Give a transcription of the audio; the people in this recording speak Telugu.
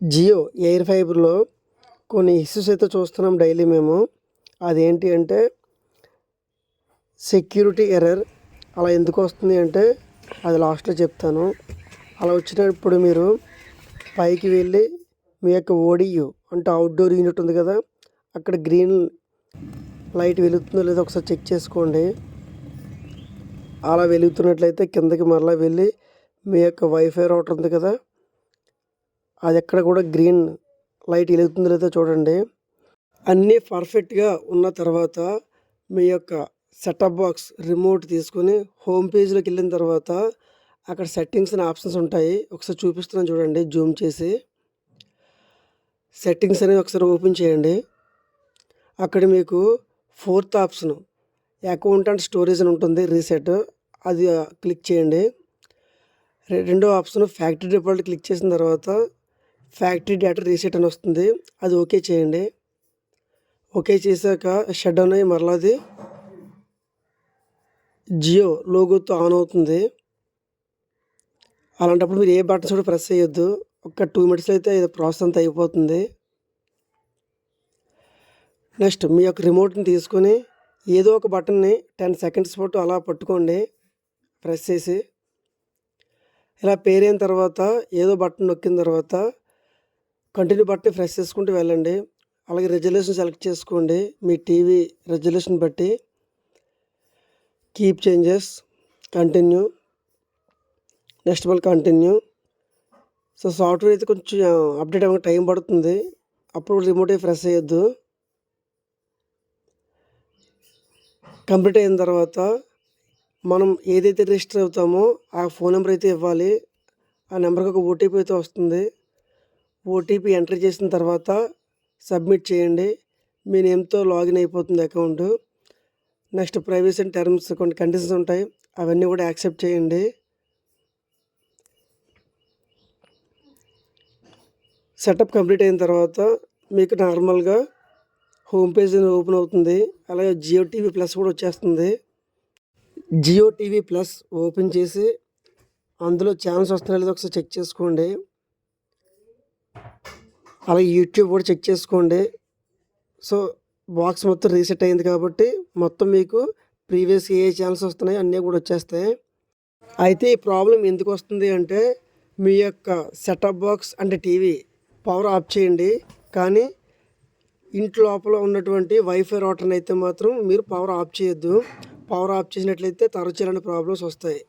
జియో ఎయిర్ ఫైబర్లో కొన్ని ఇష్యూస్ అయితే చూస్తున్నాం డైలీ మేము. అదేంటి అంటే సెక్యూరిటీ ఎర్రర్ అలా ఎందుకు వస్తుంది అంటే అది లాస్ట్లో చెప్తాను. అలా వచ్చినప్పుడు మీరు పైకి వెళ్ళి మీ యొక్క ఓడియు అంటే అవుట్డోర్ యూనిట్ ఉంది కదా అక్కడ గ్రీన్ లైట్ వెలుగుతుందో లేదో ఒకసారి చెక్ చేసుకోండి. అలా వెలుగుతున్నట్లయితే కిందకి మరలా వెళ్ళి మీ యొక్క వైఫై రౌటర్ ఉంది కదా అది ఎక్కడ కూడా గ్రీన్ లైట్ వెలుగుతుందో లేదో చూడండి. అన్నీ పర్ఫెక్ట్గా ఉన్న తర్వాత మీ యొక్క సెటప్ బాక్స్ రిమోట్ తీసుకొని హోమ్ పేజ్లోకి వెళ్ళిన తర్వాత అక్కడ సెట్టింగ్స్ అనే ఆప్షన్స్ ఉంటాయి. ఒకసారి చూపిస్తున్నాను చూడండి జూమ్ చేసి. సెట్టింగ్స్ అనేవి ఒకసారి ఓపెన్ చేయండి. అక్కడ మీకు fourth option account and storage అని ఉంటుంది రీసెట్. అది క్లిక్ చేయండి. రెండో ఆప్షన్ ఫ్యాక్టరీ డిఫాల్ట్ క్లిక్ చేసిన తర్వాత ఫ్యాక్టరీ డేటా రీసెట్ అని వస్తుంది. అది ఓకే చేయండి. ఓకే చేశాక షట్ డౌన్ అయ్యి మరలా అది జియో లోగోతో ఆన్ అవుతుంది. అలాంటప్పుడు మీరు ఏ బటన్స్ కూడా ప్రెస్ చేయొద్దు. ఒక టూ మినిట్స్ అయితే ఇది ప్రాసెస్ అంతా అయిపోతుంది. నెక్స్ట్ మీ యొక్క రిమోట్ని తీసుకొని ఏదో ఒక బటన్ని టెన్ సెకండ్స్ పాటు అలా పట్టుకోండి. ప్రెస్ చేసి. ఇలా పేరైన తర్వాత ఏదో బటన్ నొక్కిన తర్వాత కంటిన్యూ బట్టి ఫ్రెష్ చేసుకుంటూ వెళ్ళండి. అలాగే రెజల్యూషన్ సెలెక్ట్ చేసుకోండి. మీ టీవీ రెజల్యూషన్ బట్టి కీప్ చేంజెస్ కంటిన్యూ నెక్స్ట్ మళ్ళీ కంటిన్యూ. సో సాఫ్ట్వేర్ అయితే కొంచెం అప్డేట్ అవ్వడానికి టైం పడుతుంది. అప్పుడు రిమోట్ అయ్యి ఫ్రెష్ అయ్యొద్దు. కంప్లీట్ అయిన తర్వాత మనం ఏదైతే రిజిస్టర్ అవుతామో ఆ ఫోన్ నెంబర్ అయితే ఇవ్వాలి. ఆ నెంబర్కి ఒక ఓటీపీ అయితే వస్తుంది. ఓటీపీ ఎంటర్ చేసిన తర్వాత సబ్మిట్ చేయండి. మీ నేమ్తో లాగిన్ అయిపోతుంది account. Next privacy and terms కొన్ని కండిషన్స్ ఉంటాయి. అవన్నీ కూడా యాక్సెప్ట్ చేయండి. సెటప్ కంప్లీట్ అయిన తర్వాత మీకు నార్మల్గా హోమ్ పేజ్ ఓపెన్ అవుతుంది. అలాగే జియో టీవీ ప్లస్ కూడా వచ్చేస్తుంది. జియో టీవీ ప్లస్ ఓపెన్ చేసి అందులో ఛానల్స్ వస్తున్నాయి లేదో ఒకసారి చెక్ చేసుకోండి. అలాగే యూట్యూబ్ కూడా చెక్ చేసుకోండి. సో బాక్స్ మొత్తం రీసెట్ అయింది కాబట్టి మొత్తం మీకు ప్రీవియస్ ఏ ఛానల్స్ వస్తున్నాయి అన్నీ కూడా వచ్చేస్తాయి. అయితే ఈ ప్రాబ్లం ఎందుకు వస్తుంది అంటే మీ యొక్క సెటప్ బాక్స్ అంటే టీవీ పవర్ ఆఫ్ చేయండి. కానీ ఇంటి లోపల ఉన్నటువంటి వైఫై రోటర్ని అయితే మాత్రం మీరు పవర్ ఆఫ్ చేయొద్దు. పవర్ ఆఫ్ చేసినట్లయితే తరచు ఇలాంటి ప్రాబ్లమ్స్ వస్తాయి.